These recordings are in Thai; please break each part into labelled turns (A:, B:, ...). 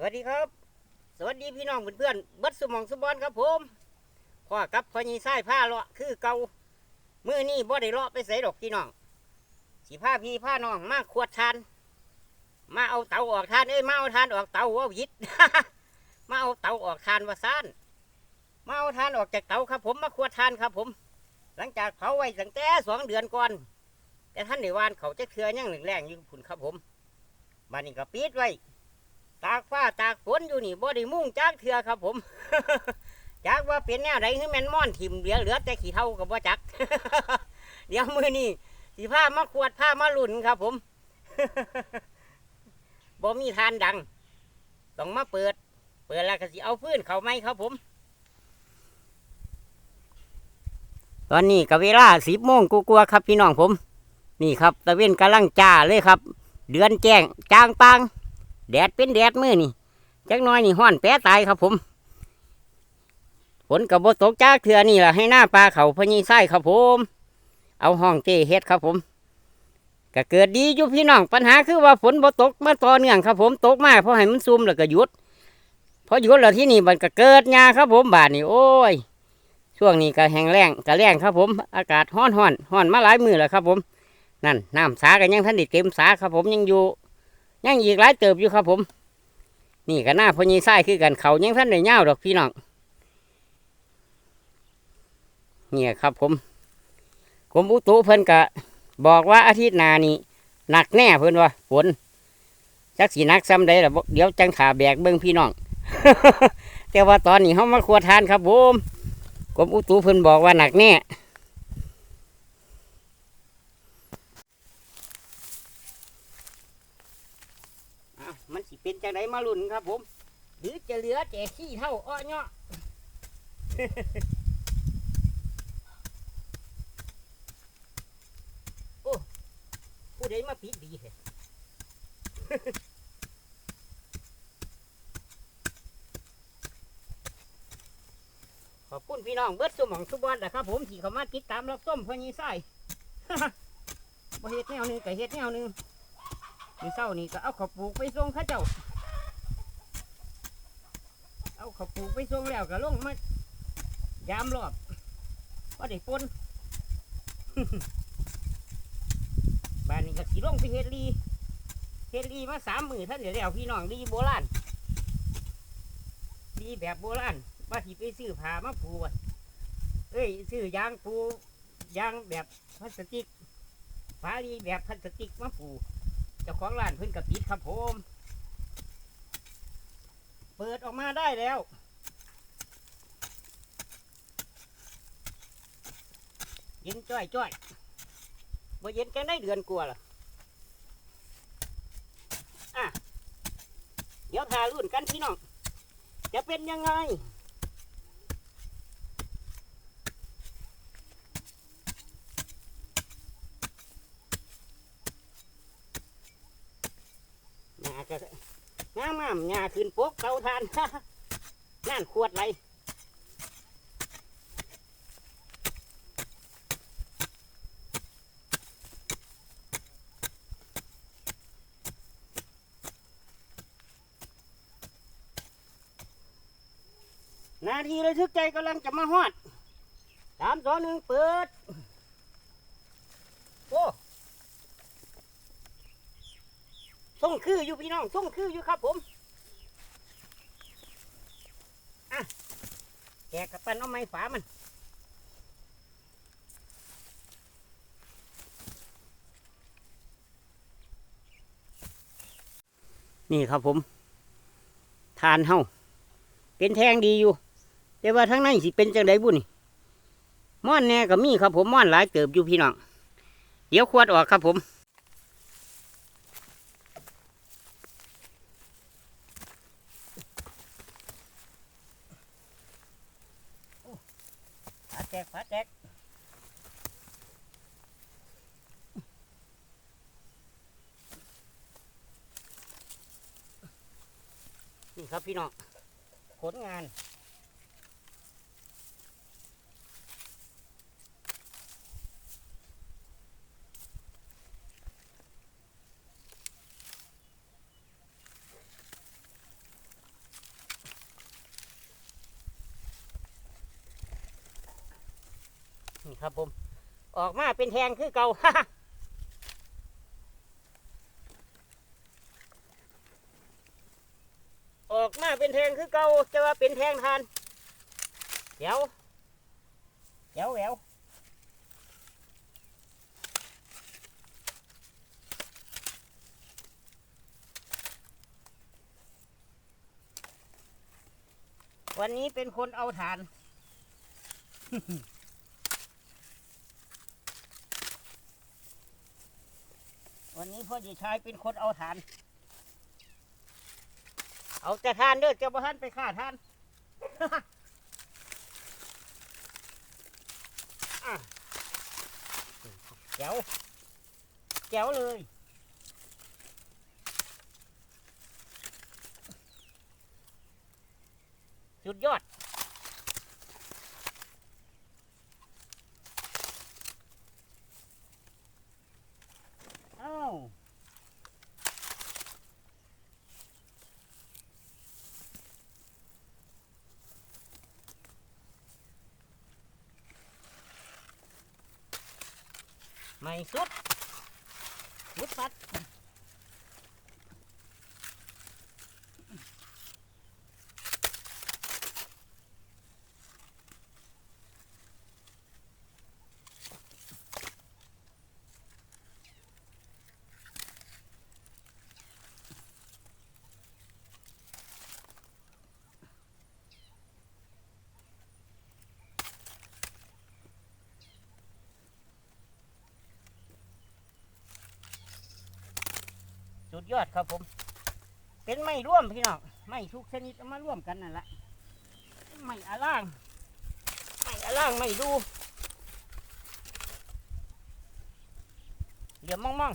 A: สวัสดีครับ สวัสดีพี่น้องเพื่อนๆบัดสมองสมบอนครับผมพ่อกับพ่อยีไส้ผ้าเลาะคือเก่ามือนี่บ่ได้เลาะไปใส่ดอกพี่น้องสีผ้าพี่ผ้าน้องมาขวดทาน มาเอาเตาออกทานเอ้ยมาเอาทานออกเตาว่าวิดมาเอาเตาออกทานว่าซ่านมาเอาทานออกจากเตาครับผมมาขวดทานครับผม หลังจากเผาไว้ตั้งแต่สองเดือนก่อน แต่ท่านในวานเขาจะเทือยังหนึ่งแรงอยู่ผุนครับผมบ้านนี้ก็ปิดไว้ ตากฟ้าตากฝนอยู่นี่บ่ได้มุ่งจากเถื่อครับผม จากว่าเป็นแนวไรคือแมนม่อนถิ่มเหลือเหลือแต่ขี้เท่ากับว่าจัก เดี๋ยวมือนี่สีผ้ามาขวดผ้ามาลุนครับ ผมบ่มีทานดัง ต้องมาเปิด เปิดแล้วก็สิเอาพื้นเขาไหมครับผม ตอนนี้ก็เวลาสิบโมงกูกลัวครับพี่น้องผม นี่ครับตะเวนกำลังจ้าเลยครับ เดือนแจ้งจ้างปาง แดดเป็นแดดมือนี่จักน้อยนี่ห้อนแปะตายครับผมฝนกับบตกจากเถื่อนี่แหละให้หน้าปลาเขาพญีไส้ครับผม เอาห้องเจเฮ็ดครับผมก็เกิดดีอยู่พี่น้องปัญหาคือว่าฝนบ่ตกมาต่อเนื่องครับ ผมตกมากเพราะให้มันซุ่มแล้วก็หยุดพอหยุดแล้วที่นี่มันก็เกิดหญ้าครับ ผมบาดนี่โอ้ย ช่วงนี้ก็แห้งแล้งก็แล้งครับ ผม อากาศห้อนห้อนห้อนมาหลายมือแล้วครับ ผม นั่นน้ำสากันยังทันด้เต็มสาครับ ผมยังอยู่ ยังอีกหลายเติบอยู่ครับผม นี่ก็หน้าพญีไส้คือกันเขายังท่านได้เงาดอกพี่น้องเนี่ยครับผมกรมอุตุเพิ่นกะบอกว่าอาทิตย์หน้านี่หนักแน่เพิ่นว่าฝนจักสีนักซ้ำใดละเดี๋ยวจังขาแบกเบิ้งพี่น้องแต่ว่าตอนนี้เขามาครัวทานครับผมกรมอุตุเพิ่นบอกว่าหนักแน่อ้าวมันสิเป็นจังไดมาลุ่นครับ ผม หรือจะเหลือแต่ขี้เท่าอ้อเนาะโอ้ผู้ใดมาปิดดีเหรอขอบคุณพี่น้องเบิดสมองสุบวันนะครับ ผมที่เขามาติดตามรับส้มพญีไส้บ่เฮ็ดแนวหนึงก็เฮ็ดแนวหนึง มีเศร้านี่ก็เอาข้าวปลูกไปส่งข้าเจ้า เอาข้าวปลูกไปส่งแล้วก็ลงมายามรอบว่าได้ปนบ้านนี้ก็สิลงไปเฮ็ดลีเฮ็ดลีมาสามหมือท่านเดี๋ยวแล้วพี่น้องลีโบราณลีแบบโบราณว่าที่ไปซื้อผ้ามาปูอะเอ้ยซื้อยางปูยางแบบพลาสติกฝาลีแบบพลาสติกมาปู จ้าของร้านเพิ่นกับปิดครับผม เปิดออกมาได้แล้ว เย็นจ้อยจ้อยบ่เย็นกันได้เดือนกลัวาล่ะอะเดี๋ยวทารุ่นกันพี่น้อง จะเป็นยังไง หญ้าก็งามงามหญ้า ขึ้นปกเตาทานนั่นขวดไรนาทีระทึกใจกำลังจะมาฮอดสามสองหนึ่งเปิด โอ้ส่งคืออยู่พี่น้องส่งคืออยู่ครับผม อะ แกกับปันเอาไม้ฝามันนี่ครับผม ทานเฮาเป็นแทงดีอยู่ แต่ว่าทั้งนั้นสิเป็นจังไดบุนี่ม่อนแน่ก็มีครับผมม่อนหลายเติบอยู่พี่น้องเดี๋ยวขวดออกครับผม แตกฝาแตกนี่ครับพี่น้องผลงาน นี่ครับผม ออกมาเป็นแทงคือเก่าออกมาเป็นแทงคือเก่าจะว่าเป็นแทงทานเดี๋ยวเดี๋ยวเดี๋ยววันนี้เป็นคนเอาฐาน วันนี้พ่อดีชายเป็นคนเอาฐาน เอาแต่ทานเด้อเจ้าบ่ทันไปฆ่าทานแจ๋วแจ๋วเลยสุดยอด เอ้า ไม่สุดวุดปัด ยอดครับผม เป็นไม่ร่วมพี่น้องไม่ทุกชนิดเอามาร่วมกันนั่นแหละไม่อล่างไม่อล่างไม่ดูเหลี่ยมมอง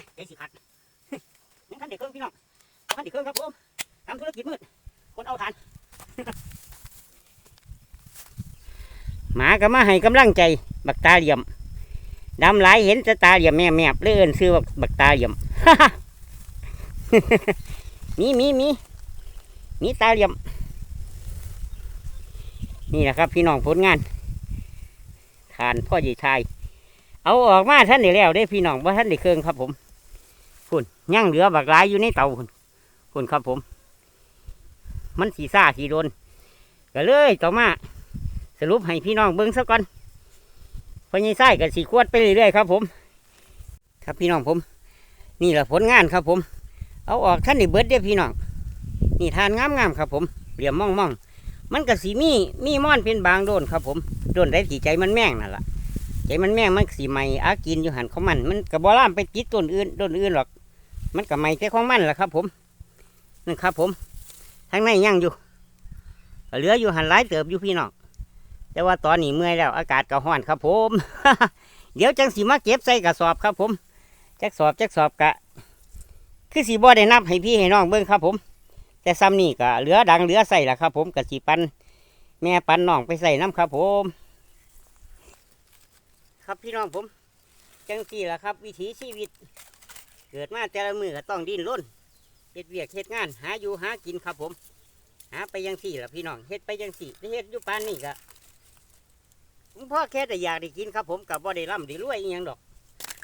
A: มองยใจสิขัดยังทันเด็กเครื่องพี่น้องทันเด็กเครื่องครับผมทำธุรกิจมืด คนเอาทานหมาก็มาให้กำลังใจ บักตาเหลี่ยมดำหลายเห็นแต่ตาเหลี่ยมแม่แมบเลยเอินซื้อบักตาเหลี่ยมมีมีมีมีตาเหลี่ยม นี่แหละครับ พี่น้องผลงานทานพ่อใหญ่ชาย เอาออกมาท่านได้แล้วได้พี่น้องว่าท่านได้เครื่องครับผม คุณย่างเหลือบักหลายอยู่ในเตาคุณคุณครับผม มันสีซ่าสีโดนก็เลยต่อมา สรุปให้พี่น้องเบิ้งซะก่อนพอยี่ไส้กับสีขวดไปเรื่อยๆครับผม ครับพี่น้องผม นี่แหละผลงานครับผม เอาออกท่านนี่เบิดเด้อพี่น้องนี่ทานงามๆครับ ผมเหลี่ยมม่องๆมันก็สีมีมีม่อนเป็นบางโดนครับผมโดนได้สีใจมันแม่งนั่นแหละใจมันแม่งมันสีใหม่อากินอยู่หันเของมัน มันกระบอล่ามไปติดต้นอื่นต้นอื่นหรอก มันก็ใหม่แต่ของมันแหละครับ ผมนั่นครับ ผมทางในยังอยู่ เหลืออยู่หันหลายเติบอยู่พี่น้องแต่ว่าตอนนี้เมื่อยแล้วอากาศก็ร้อนครับ ผม เดี๋ยวจังสีมาเก็บใส่กระสอบครับ ผมจักสอบจักสอบกะ คือสีบ่ได้นับให้พี่ให้น้องเบิ่งครับ ผม แต่ซ้ำนี่ก็เหลือดังเหลือใส่ละครับ ผมกะสีปันแม่ปันน้องไปใส่น้ำครับ ผม ครับพี่น้องผม จังสี่ละครับ วิถีชีวิต เกิดมาแต่ละมือก็ต้องดิ้นรนเฮ็ดเวียกเฮ็ดงาน หาอยู่หากินครับผม หาไปยังสี่ละพี่น้องเฮ็ดไปยังสี่เฮ็ดอยู่ปานนี่ก็พ่อแค่แต่อยากได้กินครับผมกับบ่ได้ร่ำได้รวยอีหยังดอก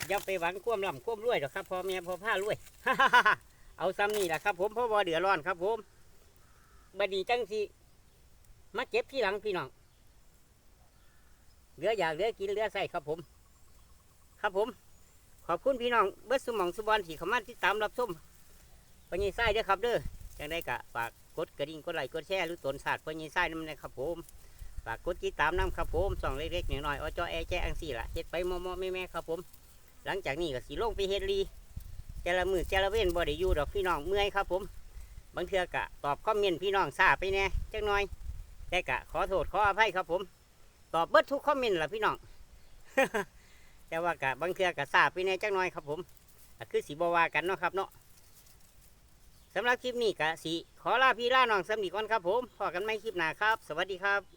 A: อย่าไปหวังความร่ำความรวยดอกครับพ่อแม่พ่อผ้ารวยเอาซ้ำนี่แหละครับ ผมเพราะบ่เดือดร้อนครับผมบัดนี้จังสิมาเก็บที่หลังพี่น้องเหลืออยากเหลือกินเหลือใส่ครับผม ครับผม ขอบคุณพี่น้องเบิร์ดสมองสุบอนที่เข้ามาที่ตามรับชมปัญญาไส้เด้อครับเด้อจังได้กะฝากกดกระดิ่งกดไลค์กดแชร์หรือตนศาสตร์ปัญญาไส้น้ำนะครับผมฝากกดติดตามน้ำครับผมส่องเล็กๆหน่อยๆอจอแอแจ้อังสี่ละเฮ็ดไปมอมๆแม่ๆครับผม หลังจากนี้ก็สีลงไปเฮ็ดรีเจละมือเจละเว้นบ่ได้อยู่ดอกพี่น้องเมื่อยครับผม บางเทือกะตอบคอมเมนต์พี่น้องซาไปแน่จักหน่อย แต่กะขอโทษขออภัยครับผม ตอบเบิดทุกคอมเมนต์ละพี่น้อง แต่ว่ากะบางเทือกะซาไปในจักหน่อยครับผมคือสีบวากันเนาะครับเนาะสำหรับคลิปนี้กะสีขอลาพี่ลาน้องสำนีก่อนครับผมพอกันไม่คลิปหน้าครับ สวัสดีครับ